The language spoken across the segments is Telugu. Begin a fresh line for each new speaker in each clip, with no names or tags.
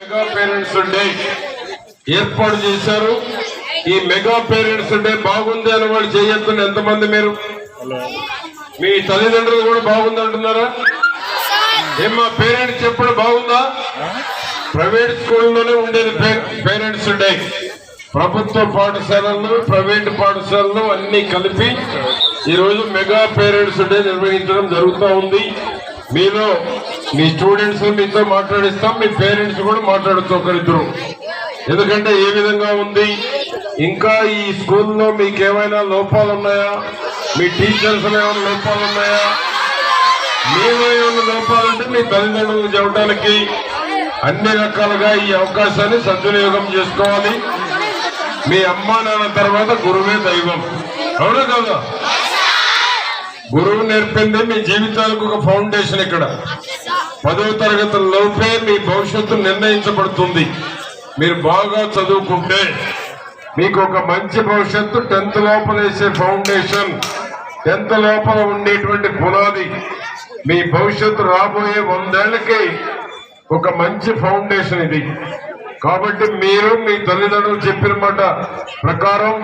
మెగా పేరెంట్స్ డే ఏర్పాటు చేశారు. ఈ మెగా పేరెంట్స్ డే బాగుంది అని వాళ్ళు చేయొద్దని ఎంతమంది మీరు? మీ తల్లిదండ్రులు కూడా బాగుంది అంటున్నారా? ఏం మా పేరెంట్స్ చెప్పడం బాగుందా? ప్రైవేట్ స్కూల్లోనే ఉండేది పేరెంట్స్ డే ప్రభుత్వ పాఠశాలలు ప్రైవేట్ పాఠశాలలు అన్ని కలిపి ఈరోజు మెగా పేరెంట్స్ డే నిర్వహించడం జరుగుతూ ఉంది. మీలో మీ స్టూడెంట్స్ మీతో మాట్లాడిస్తాం మీ పేరెంట్స్ కూడా మాట్లాడుతూ ఒకరిద్దరు ఎందుకంటే ఏ విధంగా ఉంది? ఇంకా ఈ స్కూల్లో మీకు ఏమైనా లోపాలు ఉన్నాయా మీ టీచర్స్ ఏమైనా లోపాలు ఉన్నాయా మీలో ఏమైనా లోపాలంటే మీ తల్లిదండ్రులకు చెప్పడానికి అన్ని రకాలుగా ఈ అవకాశాన్ని సద్వినియోగం చేసుకోవాలి. మీ అమ్మా నాన్న తర్వాత గురువే దైవం. అవునా కదా? గురువు నేర్పింది మీ జీవితాలకు ఒక ఫౌండేషన్ ఇక్కడ. పదవ తరగతి లోపే మీ భవిష్యత్తు నిర్ణయించబడుతుంది. మీరు బాగా చదువుకుంటే మీకు ఒక మంచి భవిష్యత్తు టెన్త్ లోపల వేసే ఫౌండేషన్. టెన్త్ లోపల ఉండేటువంటి పునాది. మీ భవిష్యత్తు రాబోయే వందేళ్ళకి ఒక మంచి ఫౌండేషన్ ఇది. కాబట్టి మీరు మీ తల్లిదండ్రులు చెప్పిన మాట ప్రకారం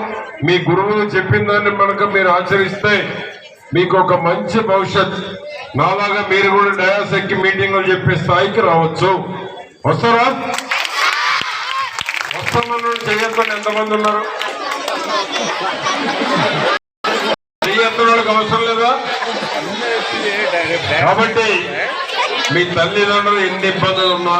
మీ గురువులు చెప్పిన దాన్ని మనకు మీరు ఆచరిస్తే మీకు ఒక మంచి భవిష్యత్. నాలాగా మీరు కూడా డయాస్ ఎక్కి మీటింగ్లు చెప్పే స్థాయికి రావచ్చు. వస్తారా? వస్తామని చేయొద్దని ఎంతమంది ఉన్నారు? చేయొద్దని వాళ్ళకి అవసరం లేదా? కాబట్టి మీ తల్లిదండ్రులు ఎన్ని ఇబ్బందులు ఉన్నా